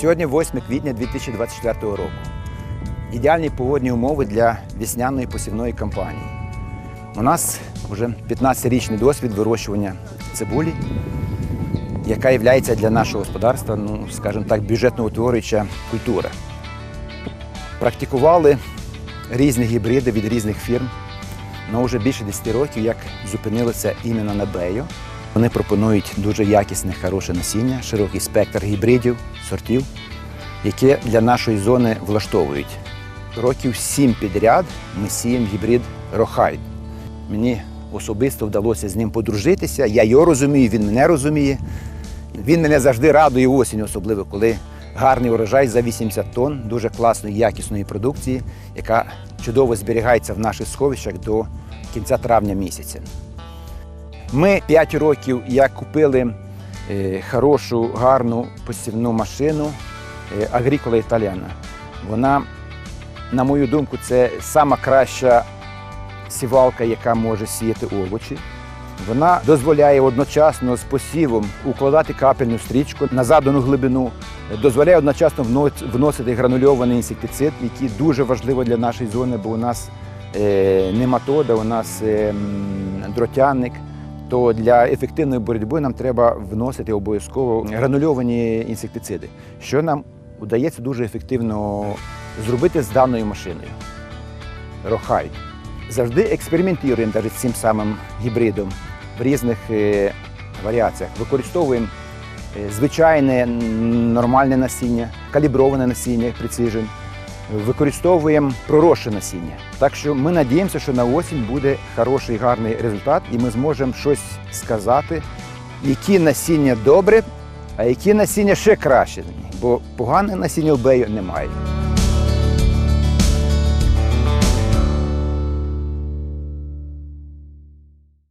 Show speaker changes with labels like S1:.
S1: Сьогодні 8 квітня 2024 року. Ідеальні погодні умови для весняної посівної кампанії. У нас вже 15-річний досвід вирощування цибулі, яка є для нашого господарства, ну, скажімо так, бюджетноутворююча культура. Практикували різні гібриди від різних фірм, але вже більше 10 років, як зупинилися іменно на Бею. Вони пропонують дуже якісне, хороше насіння, широкий спектр гібридів, сортів, які для нашої зони влаштовують. Років сім підряд ми сіємо гібрид Рохайд. Мені особисто вдалося з ним подружитися. Я його розумію, він мене розуміє. Він мене завжди радує осінь, особливо коли гарний урожай за 80 тонн дуже класної, якісної продукції, яка чудово зберігається в наших сховищах до кінця травня місяця. Ми 5 років як купили е, хорошу, гарну посівну машину е, Agricola Italiana. Вона, на мою думку, це сама краща сівалка, яка може сіяти овочі. Вона дозволяє одночасно з посівом укладати капельну стрічку на задану глибину, дозволяє одночасно вносити гранульований інсектицид, який дуже важливо для нашої зони, бо у нас е, нематода, у нас е, дротяник. То для ефективної боротьби нам треба вносити обов'язково гранульовані інсектициди, що нам вдається дуже ефективно зробити з даною машиною. Рохай. Завжди експериментуємо навіть з цим самим гібридом в різних е, варіаціях. Використовуємо е, звичайне нормальне насіння, каліброване насіння Precision. Використовуємо проросше насіння. Так що ми надіємося, що на осінь буде хороший гарний результат, і ми зможемо щось сказати, які насіння добре, а які насіння ще краще. Бо погане насіння в бею немає.